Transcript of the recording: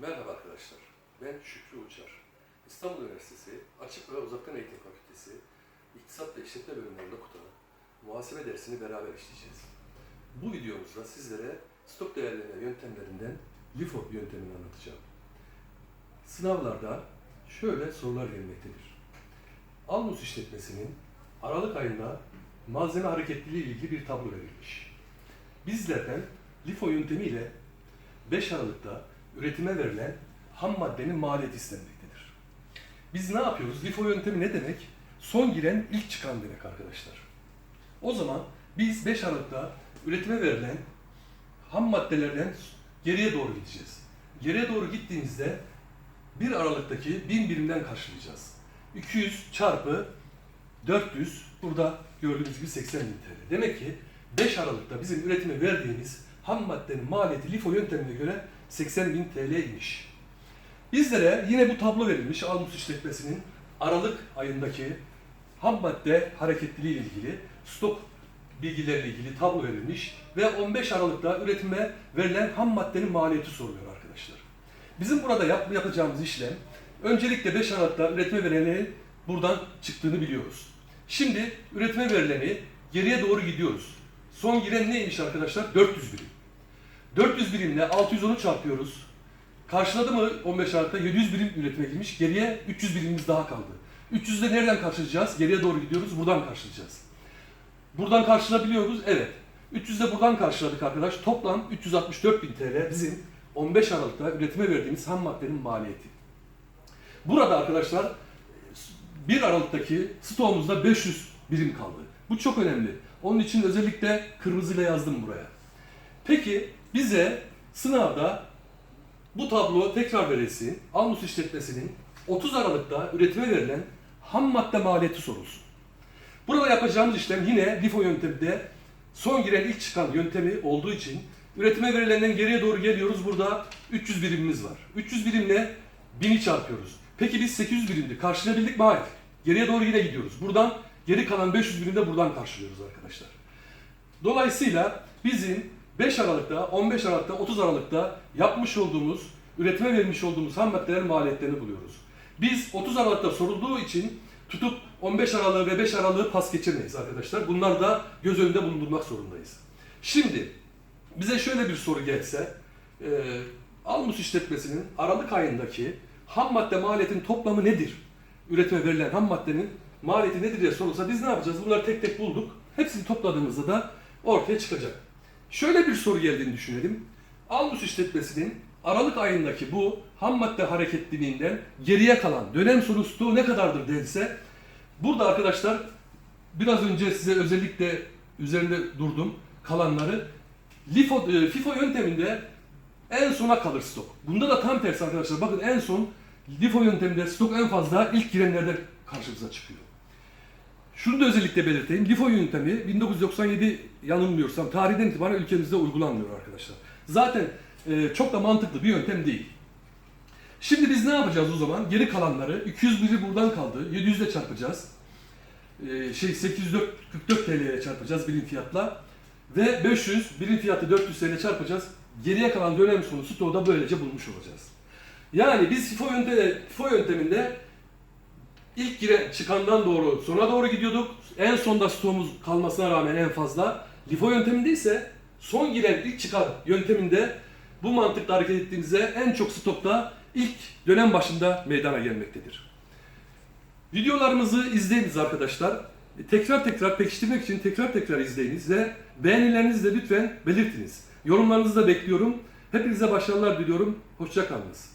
Merhaba arkadaşlar, ben Şükrü Uçar. İstanbul Üniversitesi Açık ve Uzaktan Eğitim Fakültesi İktisat ve İşletme bölümlerinde okutan muhasebe dersini beraber işleyeceğiz. Bu videomuzda sizlere stok değerleme yöntemlerinden LIFO yöntemini anlatacağım. Sınavlarda şöyle sorular gelmektedir. Almus işletmesinin Aralık ayında malzeme hareketliliği ilgili bir tablo verilmiş. Bizlerden LIFO yöntemiyle 5 Aralık'ta üretime verilen ham maddenin maliyeti istenmektedir. Biz ne yapıyoruz? LIFO yöntemi ne demek? Son giren ilk çıkan demek arkadaşlar. O zaman biz 5 Aralık'ta üretime verilen ham maddelerden geriye doğru gideceğiz. Geriye doğru gittiğimizde 1 Aralık'taki 1000 birimden karşılayacağız. 200 çarpı 400 burada gördüğünüz gibi 80 bin TL. Demek ki 5 Aralık'ta bizim üretime verdiğimiz ham maddenin maliyeti LIFO yöntemine göre 80 bin TL'ymiş. Bizlere yine bu tablo verilmiş Almus işletmesinin Aralık ayındaki ham madde hareketliliği ile ilgili stok bilgileriyle ilgili tablo verilmiş ve 15 Aralık'ta üretime verilen ham maddenin maliyeti soruluyor arkadaşlar. Bizim burada yap, yapacağımız işlem öncelikle 5 Aralık'ta üretime verileni buradan çıktığını biliyoruz. Şimdi üretime verileni geriye doğru gidiyoruz. Son giren neymiş arkadaşlar? 400 birim. 400 birimle 610'u çarpıyoruz. Karşıladı mı 15 Aralık'ta 700 birim üretime girmiş. Geriye 300 birimimiz daha kaldı. 300'ü de nereden karşılayacağız? Geriye doğru gidiyoruz. Buradan karşılayacağız. Buradan karşılayabiliyoruz. Evet. 300 de buradan karşıladık arkadaş. Toplam 364 bin TL bizim 15 Aralık'ta üretime verdiğimiz ham maddenin maliyeti. Burada arkadaşlar 1 Aralık'taki stoğumuzda 500 birim kaldı. Bu çok önemli. Onun için özellikle kırmızıyla yazdım buraya. Peki bize sınavda bu tablo tekrar verilsin. Almus işletmesinin 30 Aralık'ta üretime verilen ham madde maliyeti sorulsun. Burada yapacağımız işlem yine LIFO yönteminde son giren ilk çıkan yöntemi olduğu için üretime verilenden geriye doğru geliyoruz. Burada 300 birimimiz var. 300 birimle 1000'i çarpıyoruz. Peki biz 800 birimdi. Karşılayabildik mi? Hayır. Geriye doğru yine gidiyoruz. Buradan geri kalan 500 birim de buradan karşılıyoruz arkadaşlar. Dolayısıyla bizim 5 Aralık'ta, 15 Aralık'ta, 30 Aralık'ta yapmış olduğumuz, üretime vermiş olduğumuz ham maddelerin maliyetlerini buluyoruz. Biz 30 Aralık'ta sorulduğu için tutup 15 Aralık'ı ve 5 Aralık'ı pas geçirmeyiz arkadaşlar. Bunları da göz önünde bulundurmak zorundayız. Şimdi bize şöyle bir soru gelse, e, Almus işletmesinin Aralık ayındaki ham madde maliyetin toplamı nedir? Üretime verilen ham maddenin maliyeti nedir diye sorulsa biz ne yapacağız? Bunları tek tek bulduk. Hepsini topladığımızda da ortaya çıkacak. Şöyle bir soru geldiğini düşünelim. Almus işletmesinin Aralık ayındaki bu ham madde hareketliliğinden geriye kalan dönem sonu stoğu ne kadardır dense burada arkadaşlar biraz önce size özellikle üzerinde durdum kalanları LIFO, e, FIFO yönteminde en sona kalır stok. Bunda da tam tersi arkadaşlar. Bakın en son LIFO yönteminde stok en fazla ilk girenlerde karşımıza çıkıyor. Şunu da özellikle belirteyim. LIFO yöntemi 1997 yanılmıyorsam tarihten itibaren ülkemizde uygulanmıyor arkadaşlar. Zaten e, çok da mantıklı bir yöntem değil. Şimdi biz ne yapacağız o zaman? Geri kalanları 200 biri buradan kaldı. 700 ile çarpacağız. E, şey 844 TL'ye çarpacağız birim fiyatla. Ve 500 birim fiyatı 400 TL çarpacağız. Geriye kalan dönem sonu stoğu da böylece bulmuş olacağız. Yani biz FIFO, yöntemi, FIFO yönteminde ilk giren çıkandan doğru sona doğru gidiyorduk. En sonda stoğumuz kalmasına rağmen en fazla. LIFO yönteminde ise son giren ilk çıkan yönteminde bu mantıkla hareket ettiğimizde en çok stokta ilk dönem başında meydana gelmektedir. Videolarımızı izleyiniz arkadaşlar. E, Tekrar tekrar pekiştirmek için tekrar tekrar izleyiniz ve beğenilerinizi de lütfen belirtiniz. Yorumlarınızı da bekliyorum. Hepinize başarılar diliyorum. Hoşçakalınız.